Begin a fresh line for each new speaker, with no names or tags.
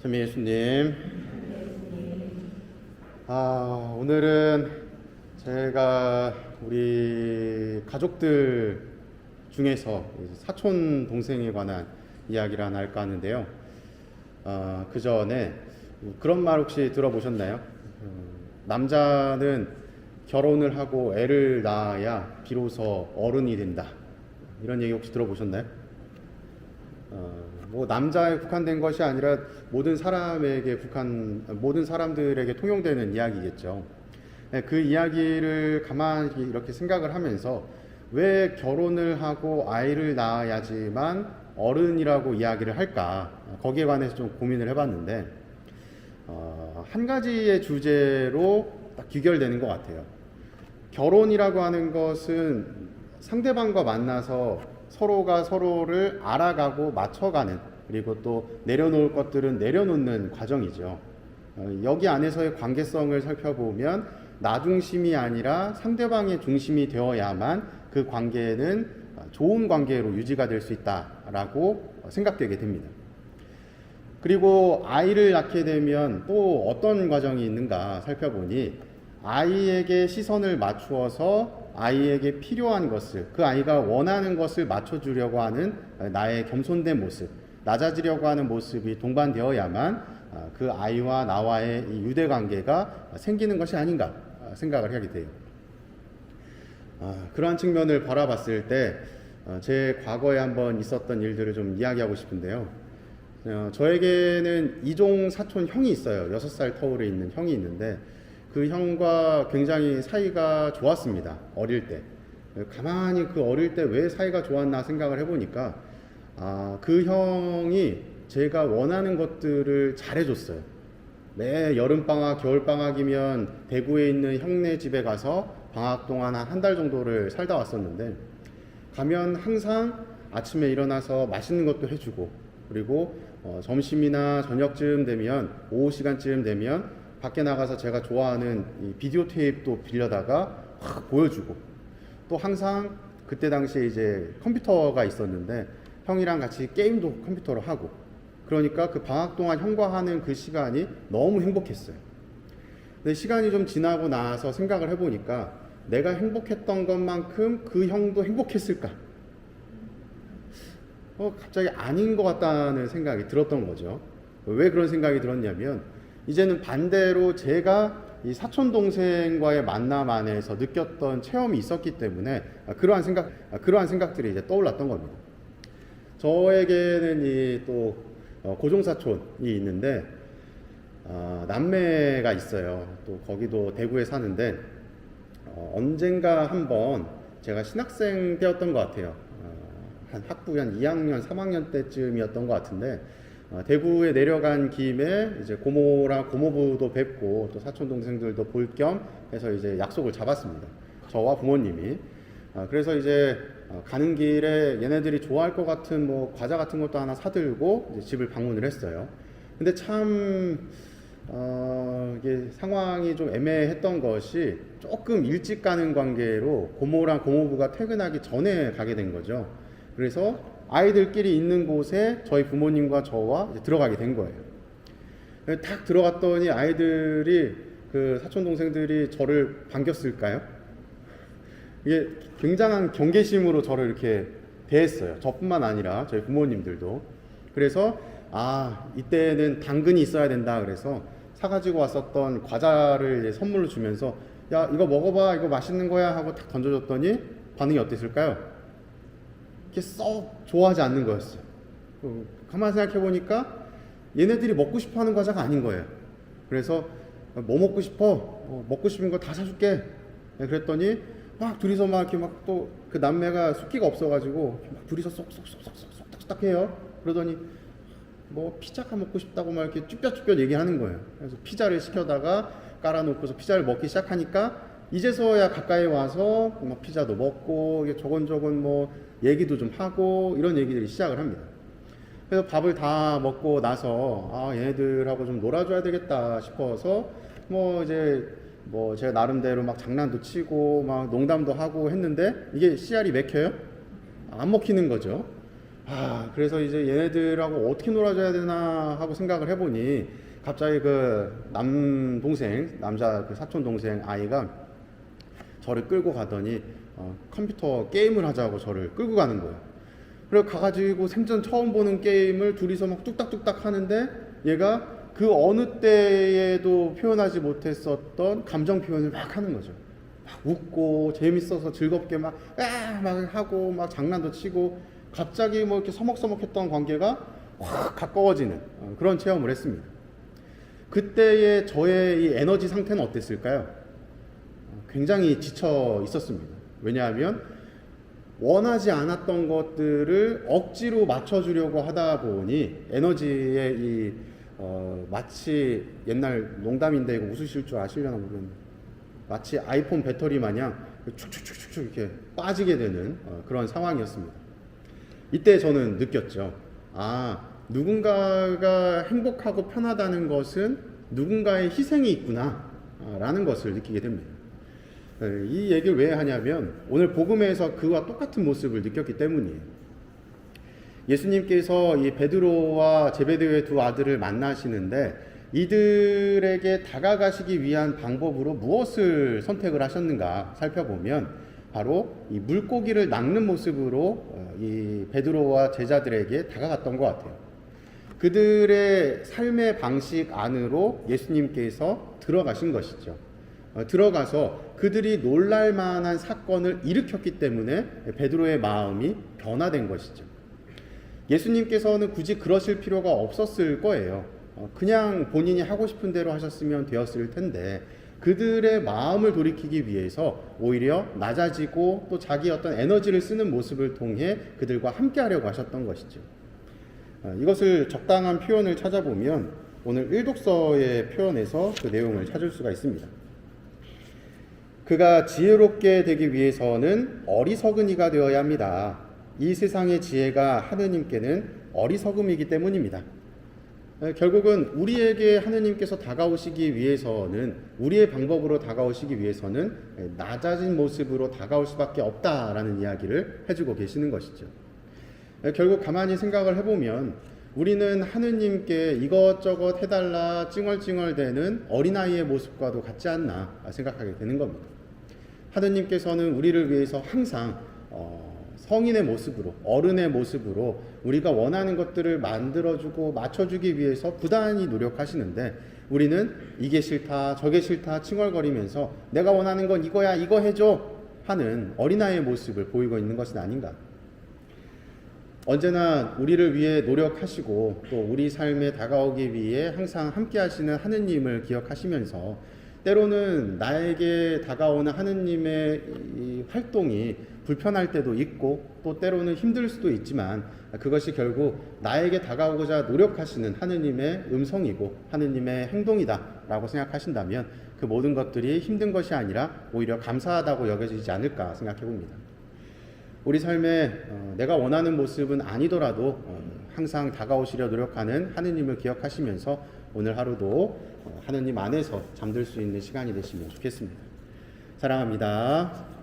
선미 예수님. 아, 오늘은 제가 우리 가족들 중에서 사촌 동생에 관한 이야기를 하나 할까 하는데요. 아, 그 전에 그런 말 혹시 들어보셨나요? 음, 남자는 결혼을 하고 애를 낳아야 비로소 어른이 된다. 이런 얘기 혹시 들어보셨나요? 어, 뭐 남자에 국한된 것이 아니라 모든 사람에게 국한 모든 사람들에게 통용되는 이야기겠죠. 네, 그 이야기를 가만히 이렇게 생각을 하면서 왜 결혼을 하고 아이를 낳아야지만 어른이라고 이야기를 할까 거기에 관해서 좀 고민을 해봤는데 어, 한 가지의 주제로 딱 귀결되는 것 같아요. 결혼이라고 하는 것은 상대방과 만나서 서로가 서로를 알아가고 맞춰가는 그리고 또 내려놓을 것들은 내려놓는 과정이죠. 어, 여기 안에서의 관계성을 살펴보면 나 중심이 아니라 상대방의 중심이 되어야만 그 관계는 좋은 관계로 유지가 될 수 있다라고 생각되게 됩니다. 그리고 아이를 낳게 되면 또 어떤 과정이 있는가 살펴보니 아이에게 시선을 맞추어서 아이에게 필요한 것을 그 아이가 원하는 것을 맞춰주려고 하는 나의 겸손된 모습 낮아지려고 하는 모습이 동반되어야만 그 아이와 나와의 이 유대 관계가 생기는 것이 아닌가 생각을 하게 돼요. 아, 그러한 측면을 바라봤을 때 제 과거에 한번 있었던 일들을 좀 이야기하고 싶은데요. 어, 저에게는 이종 사촌 형이 있어요. 여섯 살 터울에 있는 형이 있는데 그 형과 굉장히 사이가 좋았습니다. 어릴 때. 가만히 그 어릴 때 왜 사이가 좋았나 생각을 해보니까 아, 그 형이 제가 원하는 것들을 잘해줬어요. 매 여름방학, 겨울방학이면 대구에 있는 형네 집에 가서 방학 동안 한한달 정도를 살다 왔었는데 가면 항상 아침에 일어나서 맛있는 것도 해주고 그리고 어, 점심이나 저녁쯤 되면 오후 시간쯤 되면 밖에 나가서 제가 좋아하는 이 비디오 테이프도 빌려다가 확 보여주고 또 항상 그때 당시에 이제 컴퓨터가 있었는데 형이랑 같이 게임도 컴퓨터로 하고 그러니까 그 방학 동안 형과 하는 그 시간이 너무 행복했어요. 근데 시간이 좀 지나고 나서 생각을 해보니까 내가 행복했던 것만큼 그 형도 행복했을까? 어, 갑자기 아닌 것 같다는 생각이 들었던 거죠. 왜 그런 생각이 들었냐면, 이제는 반대로 제가 이 사촌 동생과의 만남 안에서 느꼈던 체험이 있었기 때문에 그러한 생각, 그러한 생각들이 이제 떠올랐던 겁니다. 저에게는 이 또 고종 사촌이 있는데 어, 남매가 있어요. 또 거기도 대구에 사는데 어, 언젠가 한번 제가 신학생 때였던 것 같아요. 어, 한 학부 한 2학년, 3학년 때쯤이었던 것 같은데 어, 대구에 내려간 김에 이제 고모랑 고모부도 뵙고 또 사촌 동생들도 볼 겸 해서 이제 약속을 잡았습니다. 저와 부모님이. 어, 그래서 이제 어, 가는 길에 얘네들이 좋아할 것 같은 뭐 과자 같은 것도 하나 사들고 집을 방문을 했어요. 근데 참 어, 이게 상황이 좀 애매했던 것이 조금 일찍 가는 관계로 고모랑 고모부가 퇴근하기 전에 가게 된 거죠. 그래서 아이들끼리 있는 곳에 저희 부모님과 저와 들어가게 된 거예요. 딱 들어갔더니 아이들이 그 사촌 동생들이 저를 반겼을까요? 이게 굉장한 경계심으로 저를 이렇게 대했어요. 저뿐만 아니라 저희 부모님들도. 그래서 아 이때는 당근이 있어야 된다. 그래서 사가지고 왔었던 과자를 선물로 주면서 야 이거 먹어봐 이거 맛있는 거야 하고 딱 던져줬더니 반응이 어땠을까요? 이렇게 썩 좋아하지 않는 거였어요. 그, 가만 생각해 보니까 얘네들이 먹고 싶어 하는 과자가 아닌 거예요. 그래서 뭐 먹고 싶어? 어, 먹고 싶은 거 다 사줄게. 네, 그랬더니 막 둘이서 막 이렇게 막 또 그 남매가 숙기가 없어가지고 막 둘이서 쏙쏙쏙쏙쏙쏙딱 해요. 그러더니 뭐 피자가 먹고 싶다고 막 이렇게 쭈뼛쭈뼛 얘기하는 거예요. 그래서 피자를 시켜다가 깔아놓고서 피자를 먹기 시작하니까 이제서야 가까이 와서 뭐 피자도 먹고 이게 저건저건 뭐 얘기도 좀 하고 이런 얘기들이 시작을 합니다. 그래서 밥을 다 먹고 나서 아 얘네들하고 좀 놀아줘야 되겠다 싶어서 뭐 이제 뭐 제가 나름대로 막 장난도 치고 막 농담도 하고 했는데 이게 씨알이 맥혀요? 안 먹히는 거죠. 아, 그래서 이제 얘네들하고 어떻게 놀아줘야 되나 하고 생각을 해보니 갑자기 그 남동생, 남자 그 사촌 동생 아이가 저를 끌고 가더니 어, 컴퓨터 게임을 하자고 저를 끌고 가는 거예요. 그리고 가가지고 생전 처음 보는 게임을 둘이서 막 뚝딱뚝딱 하는데 얘가 그 어느 때에도 표현하지 못했었던 감정 표현을 막 하는 거죠. 막 웃고 재밌어서 즐겁게 막, 아, 막 하고 막 장난도 치고 갑자기 뭐 이렇게 서먹서먹했던 관계가 확 가까워지는 어, 그런 체험을 했습니다. 그때의 저의 이 에너지 상태는 어땠을까요? 어, 굉장히 지쳐 있었습니다. 왜냐하면 원하지 않았던 것들을 억지로 맞춰주려고 하다 보니 에너지의 이 어, 마치 옛날 농담인데 이거 웃으실 줄 아시려나 모르겠는데 마치 아이폰 배터리 마냥 축축축축 이렇게 빠지게 되는 어, 그런 상황이었습니다. 이때 저는 느꼈죠. 아, 누군가가 행복하고 편하다는 것은 누군가의 희생이 있구나. 아, 라는 것을 느끼게 됩니다. 네, 이 얘기를 왜 하냐면 오늘 복음에서 그와 똑같은 모습을 느꼈기 때문이에요. 예수님께서 이 베드로와 제베드의 두 아들을 만나시는데 이들에게 다가가시기 위한 방법으로 무엇을 선택을 하셨는가 살펴보면 바로 이 물고기를 낚는 모습으로 어, 이 베드로와 제자들에게 다가갔던 것 같아요. 그들의 삶의 방식 안으로 예수님께서 들어가신 것이죠. 어, 들어가서 그들이 놀랄 만한 사건을 일으켰기 때문에 베드로의 마음이 변화된 것이죠. 예수님께서는 굳이 그러실 필요가 없었을 거예요. 어, 그냥 본인이 하고 싶은 대로 하셨으면 되었을 텐데 그들의 마음을 돌이키기 위해서 오히려 낮아지고 또 자기 어떤 에너지를 쓰는 모습을 통해 그들과 함께 하려고 하셨던 것이죠. 어, 이것을 적당한 표현을 찾아보면 오늘 일독서의 표현에서 그 내용을 찾을 수가 있습니다. 그가 지혜롭게 되기 위해서는 어리석은 이가 되어야 합니다. 이 세상의 지혜가 하느님께는 어리석음이기 때문입니다. 에, 결국은 우리에게 하느님께서 다가오시기 위해서는 우리의 방법으로 다가오시기 위해서는 에, 낮아진 모습으로 다가올 수밖에 없다라는 이야기를 해주고 계시는 것이죠. 에, 결국 가만히 생각을 해보면 우리는 하느님께 이것저것 해달라 찡얼찡얼대는 어린아이의 모습과도 같지 않나 생각하게 되는 겁니다. 하느님께서는 우리를 위해서 항상 어, 성인의 모습으로 어른의 모습으로 우리가 원하는 것들을 만들어주고 맞춰주기 위해서 부단히 노력하시는데 우리는 이게 싫다 저게 싫다 칭얼거리면서 내가 원하는 건 이거야 이거 해줘 하는 어린아이의 모습을 보이고 있는 것은 아닌가? 언제나 우리를 위해 노력하시고 또 우리 삶에 다가오기 위해 항상 함께 하시는 하느님을 기억하시면서 때로는 나에게 다가오는 하느님의 이 활동이 불편할 때도 있고 또 때로는 힘들 수도 있지만 그것이 결국 나에게 다가오고자 노력하시는 하느님의 음성이고 하느님의 행동이다라고 생각하신다면 그 모든 것들이 힘든 것이 아니라 오히려 감사하다고 여겨지지 않을까 생각해 봅니다. 우리 삶에 어, 내가 원하는 모습은 아니더라도 어, 항상 다가오시려 노력하는 하느님을 기억하시면서 오늘 하루도 어, 하느님 안에서 잠들 수 있는 시간이 되시면 좋겠습니다. 사랑합니다.